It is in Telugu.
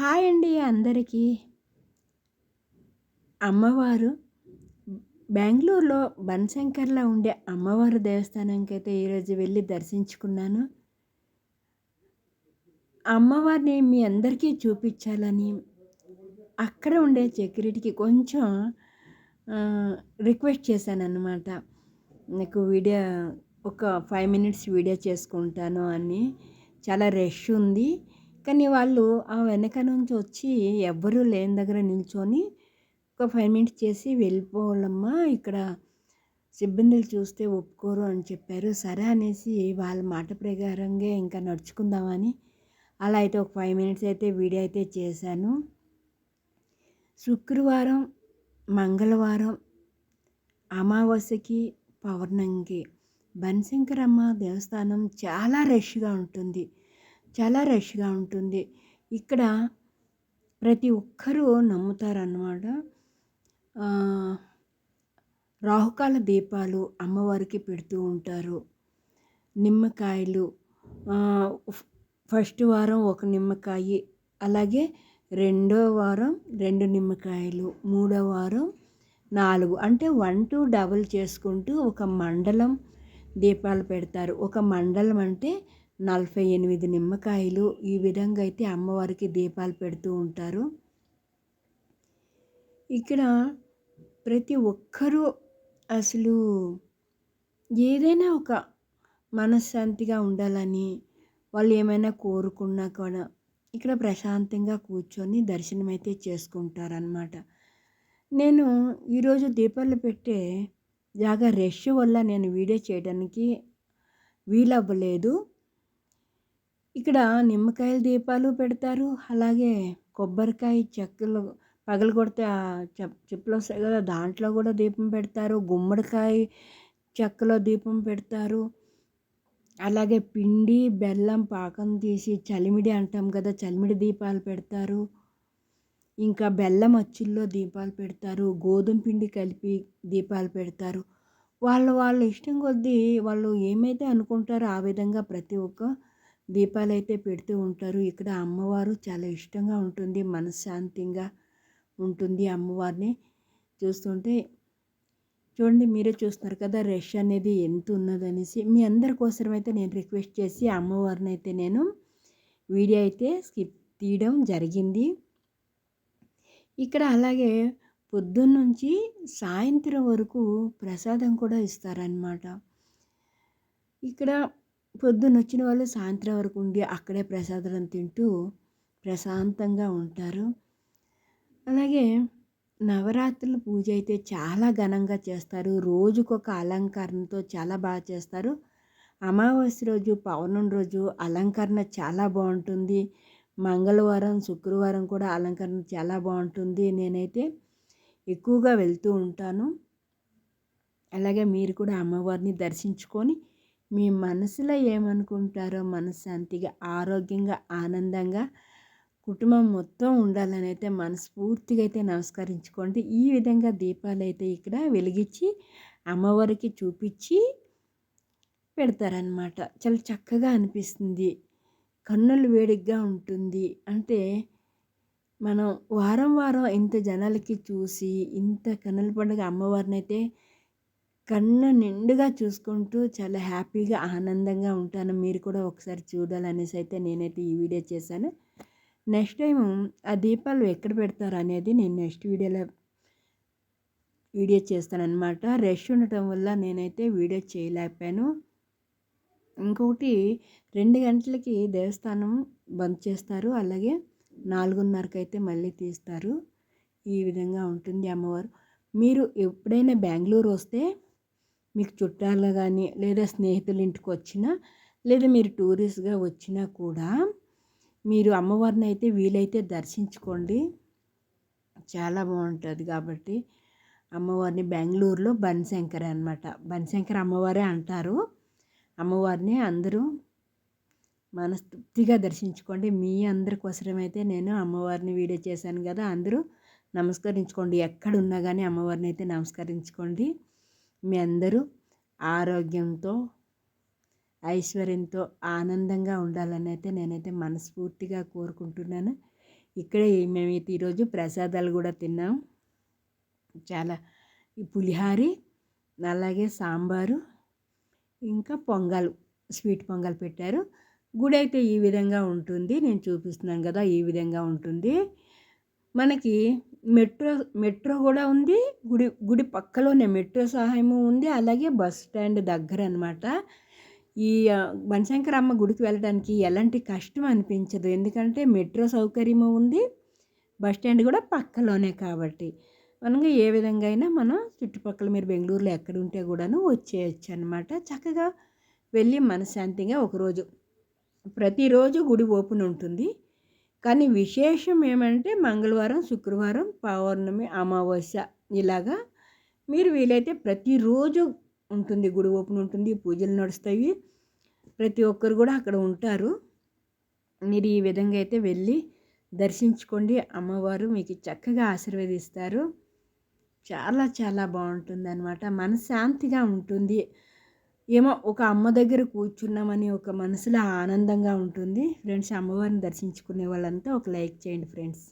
హాయ్ అండి అందరికీ. అమ్మవారు బెంగళూరులో బన్శంకర్లో ఉండే అమ్మవారి దేవస్థానానికి అయితే ఈరోజు వెళ్ళి దర్శించుకున్నాను. అమ్మవారిని మీ అందరికీ చూపించాలని అక్కడ ఉండే సెక్యూరిటీకి కొంచెం రిక్వెస్ట్ చేశాను అనమాట నాకు వీడియో ఒక ఫైవ్ మినిట్స్ వీడియో చేసుకుంటాను అని. చాలా రష్ ఉంది. కానీ వాళ్ళు ఆ వెనక నుంచి వచ్చి ఎవ్వరూ లేని దగ్గర నిల్చొని ఒక ఫైవ్ మినిట్స్ చేసి వెళ్ళిపోవాలమ్మా ఇక్కడ సిబ్బందులు చూస్తే ఒప్పుకోరు అని చెప్పారు. సరే అనేసి వాళ్ళ మాట ప్రకారంగా ఇంకా నడుచుకుందామని అలా అయితే ఒక ఫైవ్ మినిట్స్ అయితే వీడియో అయితే చేశాను. శుక్రవారం మంగళవారం అమావాస్యకి పౌర్ణమికి బన్శంకరమ్మ దేవస్థానం చాలా రష్గా ఉంటుంది. చాలా రష్గా ఉంటుంది. ఇక్కడ ప్రతి ఒక్కరూ నమ్ముతారన్నమాట. రాహుకాల దీపాలు అమ్మవారికి పెడుతూ ఉంటారు. నిమ్మకాయలు ఫస్ట్ వారం ఒక నిమ్మకాయ అలాగే రెండో వారం రెండు నిమ్మకాయలు మూడో వారం నాలుగు. అంటే వన్ టూ డబుల్ చేసుకుంటూ ఒక మండలం దీపాలు పెడతారు. ఒక మండలం అంటే నలభై ఎనిమిది నిమ్మకాయలు ఈ విధంగా అయితే అమ్మవారికి దీపాలు పెడుతూ ఉంటారు. ఇక్కడ ప్రతి ఒక్కరూ అసలు ఏదైనా ఒక మనశ్శాంతిగా ఉండాలని వాళ్ళు ఏమైనా కోరుకున్నా కూడా ఇక్కడ ప్రశాంతంగా కూర్చొని దర్శనం అయితే చేసుకుంటారనమాట నేను ఈరోజు దీపాలు పెట్టే జాగా రష్ వల్ల నేను వీడియో చేయడానికి వీలవ్వలేదు. ఇక్కడ నిమ్మకాయల దీపాలు పెడతారు. అలాగే కొబ్బరికాయ చెక్కలు పగలు కొడితే చెప్పులు వస్తాయి కదా దాంట్లో కూడా దీపం పెడతారు. గుమ్మడికాయ చెక్కలో దీపం పెడతారు. అలాగే పిండి బెల్లం పాకం తీసి చలిమిడి అంటాం కదా చలిమిడి దీపాలు పెడతారు. ఇంకా బెల్లం అచ్చుల్లో దీపాలు పెడతారు. గోధుమ పిండి కలిపి దీపాలు పెడతారు. వాళ్ళ వాళ్ళ ఇష్టం కొద్దీ వాళ్ళు ఏమైతే అనుకుంటారో ఆ విధంగా ప్రతి ఒక్క దీపాలు అయితే పెడుతూ ఉంటారు. ఇక్కడ అమ్మవారు చాలా ఇష్టంగా ఉంటుంది. మనశ్శాంతిగా ఉంటుంది అమ్మవారిని చూస్తుంటే. చూడండి మీరే చూస్తున్నారు కదా రష్ అనేది ఎంత ఉన్నదనేసి. మీ అందరి కోసం అయితే నేను రిక్వెస్ట్ చేసి అమ్మవారిని అయితే నేను వీడియో అయితే స్కిప్ తీయడం జరిగింది. ఇక్కడ అలాగే పొద్దున్న నుంచి సాయంత్రం వరకు ప్రసాదం కూడా ఇస్తారనమాట ఇక్కడ పొద్దున్న వచ్చిన వాళ్ళు సాయంత్రం వరకు ఉండి అక్కడే ప్రసాదం తింటూ ప్రశాంతంగా ఉంటారు. అలాగే నవరాత్రుల పూజ అయితే చాలా ఘనంగా చేస్తారు. రోజుకొక అలంకరణతో చాలా బాగా చేస్తారు. అమావాస్య రోజు పౌర్ణం రోజు అలంకరణ చాలా బాగుంటుంది. మంగళవారం శుక్రవారం కూడా అలంకరణ చాలా బాగుంటుంది. నేనైతే ఎక్కువగా వెళ్తూ ఉంటాను. అలాగే మీరు కూడా అమ్మవారిని దర్శించుకొని మీ మనసులో ఏమనుకుంటారో మనశ్శాంతిగా ఆరోగ్యంగా ఆనందంగా కుటుంబం మొత్తం ఉండాలని అయితే మనస్ఫూర్తిగా అయితే నమస్కరించుకోండి ఈ విధంగా దీపాలు అయితే ఇక్కడ వెలిగించి అమ్మవారికి చూపించి పెడతారనమాట చాలా చక్కగా అనిపిస్తుంది. కన్నులు వేడిగ్గా ఉంటుంది. అంటే మనం వారం వారం ఇంత జనాలకి చూసి ఇంత కన్నుల పండుగ అమ్మవారిని అయితే కన్ను నిండుగా చూసుకుంటూ చాలా హ్యాపీగా ఆనందంగా ఉంటాను. మీరు కూడా ఒకసారి చూడాలనేసి అయితే నేనైతే ఈ వీడియో చేశాను. నెక్స్ట్ టైం ఆ దీపాలు ఎక్కడ పెడతారు అనేది నేను నెక్స్ట్ వీడియోలో వీడియో చేస్తానన్నమాట. రష్ ఉండటం వల్ల నేనైతే వీడియో చేయలేకపోయాను. ఇంకొకటి రెండు గంటలకి దేవస్థానం బంద్ చేస్తారు. అలాగే నాలుగున్నరకు అయితే మళ్ళీ తీస్తారు. ఈ విధంగా ఉంటుంది అమ్మవారు. మీరు ఎప్పుడైనా బెంగళూరు వస్తే మీకు చుట్టాలు కానీ లేదా స్నేహితుల ఇంటికి వచ్చినా లేదా మీరు టూరిస్ట్గా వచ్చినా కూడా మీరు అమ్మవారిని అయితే వీలైతే దర్శించుకోండి. చాలా బాగుంటుంది కాబట్టి అమ్మవారిని బెంగళూరులో బన్శంకర్ అనమాట బన్శంకర్ అమ్మవారే అంటారు. అమ్మవారిని అందరూ మనస్తృప్తిగా దర్శించుకోండి. మీ అందరి కోసమైతే నేను అమ్మవారిని వీడియో చేశాను కదా అందరూ నమస్కరించుకోండి. ఎక్కడున్నా కానీ అమ్మవారిని అయితే నమస్కరించుకోండి. మీ అందరూ ఆరోగ్యంతో ఐశ్వర్యంతో ఆనందంగా ఉండాలని అయితే నేనైతే మనస్ఫూర్తిగా కోరుకుంటున్నాను. ఇక్కడే మేమైతే ఈరోజు ప్రసాదాలు కూడా తిన్నాం. చాలా ఈ పులిహారి అలాగే సాంబారు ఇంకా పొంగల్ స్వీట్ పొంగల్ పెట్టారు. గుడి అయితే ఈ విధంగా ఉంటుంది. నేను చూపిస్తున్నాను కదా ఈ విధంగా ఉంటుంది. మనకి మెట్రో మెట్రో కూడా ఉంది. గుడి గుడి పక్కలోనే మెట్రో సహాయము ఉంది. అలాగే బస్ స్టాండ్ దగ్గర అనమాట ఈ బనశంకరమ్మ గుడికి వెళ్ళడానికి ఎలాంటి కష్టం అనిపించదు. ఎందుకంటే మెట్రో సౌకర్యము ఉంది. బస్ స్టాండ్ కూడా పక్కలోనే కాబట్టి. మనకు ఏ విధంగా అయినా మనం చుట్టుపక్కల మీరు బెంగళూరులో ఎక్కడ ఉంటే కూడాను వచ్చేయచ్చు అనమాట చక్కగా వెళ్ళి మనశ్శాంతిగా ఒకరోజు ప్రతిరోజు గుడి ఓపెన్ ఉంటుంది. కానీ విశేషం ఏమంటే మంగళవారం శుక్రవారం పౌర్ణమి అమావాస్య ఇలాగా మీరు వీలైతే ప్రతిరోజు ఉంటుంది గుడి ఓపెన్ ఉంటుంది పూజలు నడుస్తాయి. ప్రతి ఒక్కరు కూడా అక్కడ ఉంటారు. మీరు ఈ విధంగా అయితే వెళ్ళి దర్శించుకోండి. అమ్మవారు మీకు చక్కగా ఆశీర్వదిస్తారు. చాలా చాలా బాగుంటుంది అనమాట మనశ్శాంతిగా ఉంటుంది. ఏమో ఒక అమ్మ దగ్గర కూర్చున్నామని ఒక మనసులో ఆనందంగా ఉంటుంది. ఫ్రెండ్స్ అమ్మవారిని దర్శించుకునే వాళ్ళంతా ఒక లైక్ చేయండి ఫ్రెండ్స్.